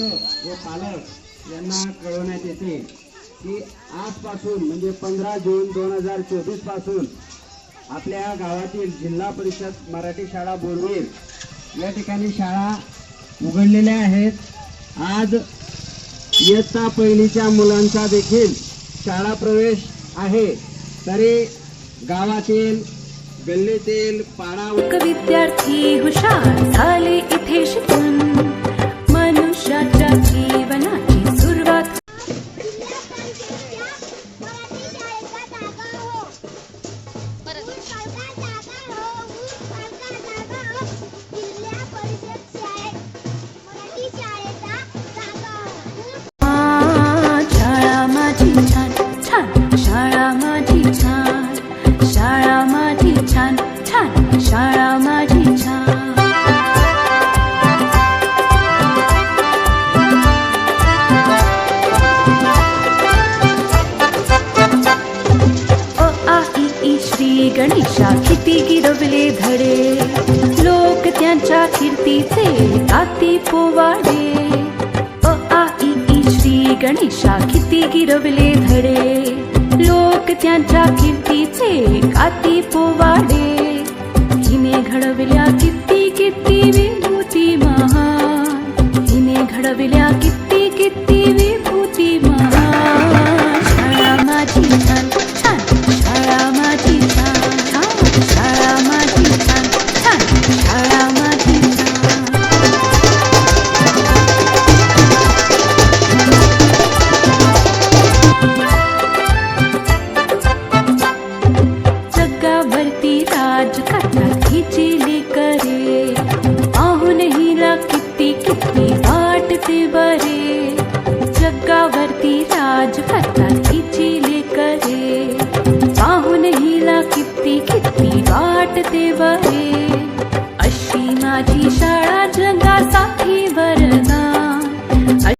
यांना कळवण्यात येते की आजपासून म्हणजे पंधरा जून दोन हजार चोवीसपासून आपल्या गावातील जिल्हा परिषद मराठी शाळा बोरवीर या ठिकाणी शाळा उघडलेल्या आहेत. आज इयत्ता पहिलीच्या मुलांचा देखील शाळा प्रवेश आहे. तरी गावातील गल्लीतील पाडा विद्यार्थी हुशार झाले इथे शिकून. श्री गणेशा किती गिरवले धडे. लोक त्यांच्या कीर्तीचे ताती पोवाडे. अ आ ई श्री गणेशा किती गिरवले धडे. लोक त्यांच्या कीर्तीचे काती पोवाडे. हिला किती किती वाटते